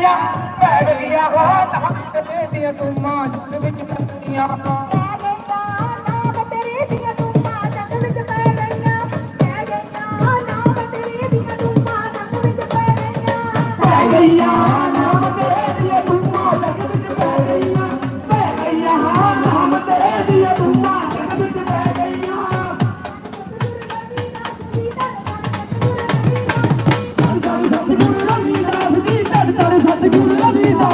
ਗਈਆਂ ਪੈ ਗਈਆਂ ਹੋ ਨਮਕ ਤੇ ਦੀਆਂ ਤੂੰ ਮਾਂ ਜੁਗ ਵਿੱਚ ਪੱਤੀਆਂ ਪੈ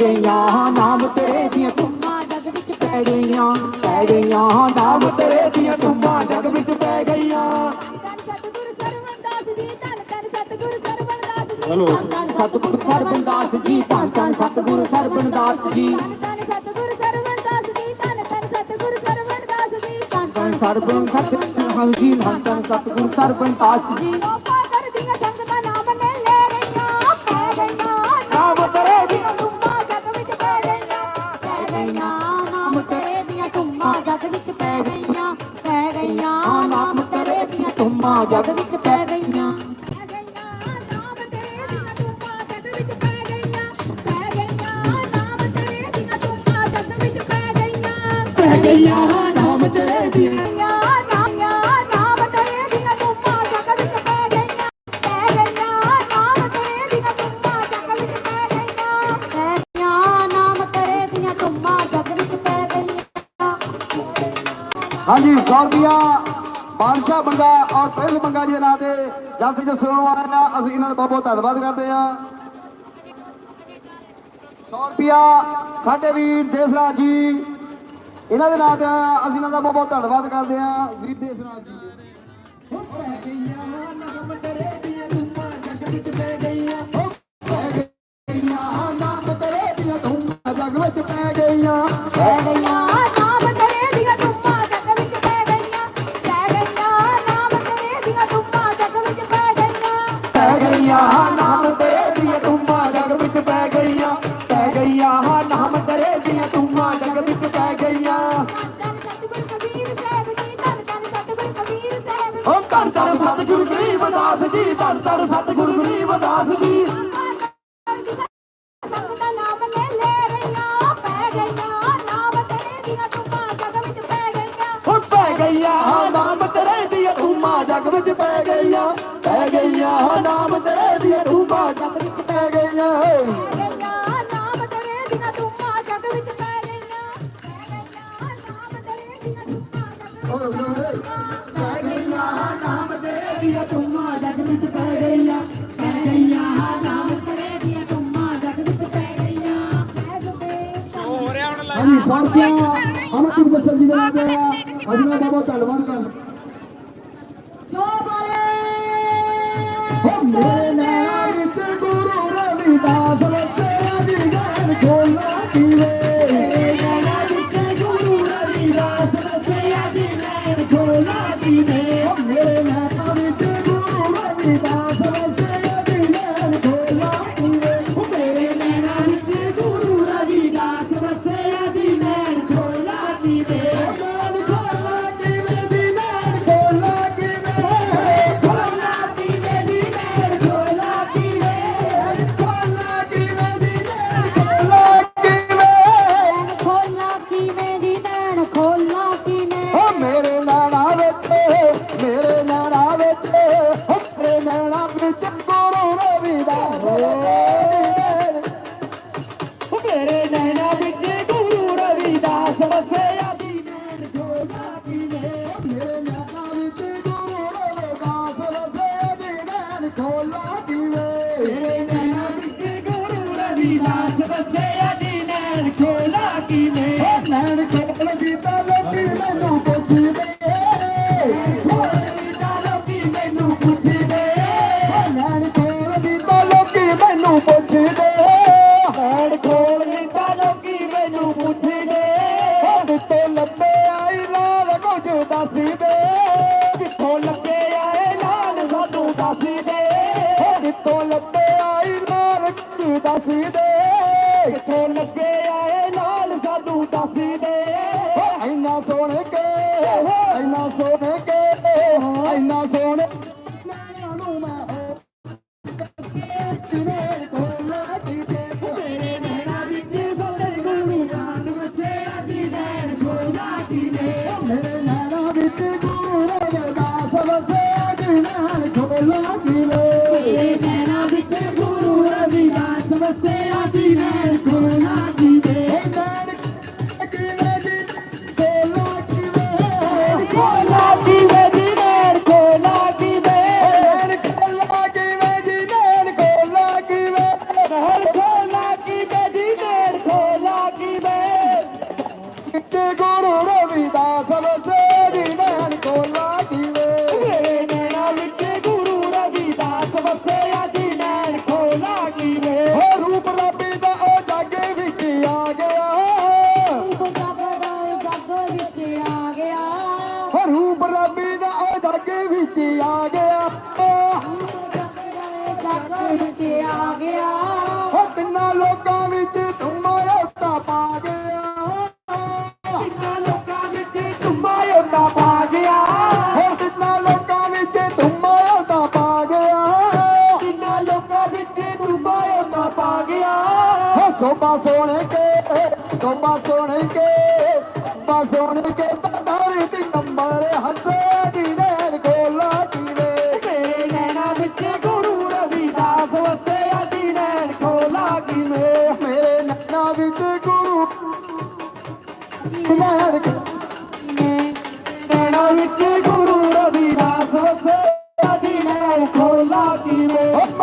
ਗਈਆਂ ਨਾਮ ਤੇਰੇ ਦੀਆਂ ਤੂੰ ਮਾਂ ਜਗ ਵਿੱਚ ਪੈ ਗਈਆਂ ਪੈ ਗਈਆਂ ਨਾਮ ਤੇਰੇ ਦੀਆਂ ਤੂੰ ਮਾਂ ਜਗ ਵਿੱਚ ਪੈ ਗਈਆਂ। ਹੈਲੋ। ਸਤਿਗੁਰੂ ਸਰਬੰਦਾਸ ਜੀ ਧੰਨ ਧੰਨ ਸਤਿਗੁਰੂ ਸਰਬੰਦਾਸ ਜੀ। ਧੰਨ ਸਰਬੰ ਸਤਿਗੁਰੂ ਹਾਂ ਜੀ ਧੰਨ ਧੰਨ ਸਤਿਗੁਰੂ ਸਰਬੰਦਾਸ ਜੀ। ਹਾਂਜੀ 100 ਰੁਪਿਆ ਬਾਦਸ਼ਾਹ ਬੰਗਾ ਔਰ ਪਹਿਲ ਬੰਗਾ ਜੀ ਦੇ ਨਾਂ ਤੇ ਜਲਦੀ ਜਸਣ ਆਏ ਆ, ਅਸੀਂ ਇਹਨਾਂ ਦਾ ਬਹੁਤ ਬਹੁਤ ਧੰਨਵਾਦ ਕਰਦੇ ਹਾਂ 100 ਰੁਪਿਆ ਸਾਡੇ ਵੀਰ ਦੇਸਰਾਜ ਜੀ ਇਹਨਾਂ ਦੇ ਨਾਂ ਤੇ ਅਸੀਂ ਇਹਨਾਂ ਦਾ ਬਹੁਤ ਬਹੁਤ ਧੰਨਵਾਦ ਕਰਦੇ ਆ ਵੀਰ ਦੇਸਰਾਜ ਜੀ ਨਾਮ ਤੇਰੇ ਦੀਆਂ ਤੁਮਾਂ ਜਗ ਵਿੱਚ ਪੈ ਗਈਆਂ। ਪੈ ਗਈਆਂ ਨਾਮ ਤੇਰੇ ਦੀਆਂ ਤੁਮਾਂ ਜਗ ਵਿੱਚ ਪੈ ਗਈਆਂ ਪੈ ਗਈਆਂ ਨਾਮ ਤੇਰੇ ਹਾਂਜੀ 100 ਅਮਰਜੀਤ ਬਸਲ ਜੀ ਦੇ ਨਾਂ ਤੇ ਆਇਆ ਬਹੁਤ ਧੰਨਵਾਦ ਕਰਦੇ। believe in you. ਕਿੱਥੋਂ ਲੱਗੇ ਆਏ ਲਾਲ ਸਾਨੂੰ ਦੱਸ ਦੇ ਕਿੱਥੋਂ ਲੱਭੇ ਆਈ ਨਾਨਕ ਦੱਸ ਦੇ ਕਿੱਥੋਂ ਲੱਗੇ ਆਏ ਲਾਲ ਸਾਨੂੰ ਦੱਸ ਦੇ ਇੰਨਾ ਸੋਹਣੇ ਕੇ, ਇੰਨਾ ਸੋਹਣੇ ਕੇ, ਇੰਨਾ ਸੋਹਣੇ Hola, ਵਿੱਚ ਆ ਗਿਆ ਜਗ ਵਿੱਚ ਆ ਗਿਆ ਹੋ ਤਿੰਨਾਂ ਲੋਕਾਂ ਵਿੱਚ ਤੂੰ ਮਾਇਆ ਪਾ ਗਿਆ। ਕਿੰਨਾ ਲੋਕਾਂ ਵਿੱਚ ਤੁੰਬਾ ਯੋਤਾ ਪਾ ਗਿਆ ਹੋ ਤਿੰਨਾਂ ਲੋਕਾਂ ਵਿੱਚ ਤੂੰ ਮਾਇਆ ਪਾ ਗਿਆ। ਕਿੰਨਾ ਲੋਕਾਂ ਵਿੱਚ ਤੁੰਬਾ ਯੋਤਾ ਪਾ ਗਿਆ ਹੋ ਸੋਭਾ ਸੋਹਣੇ ਕੇ ਸੋਭਾ ਸੋਹਣੇ ਕੇ ਸੋਭਾ ਸੋਹਣੇ Oh,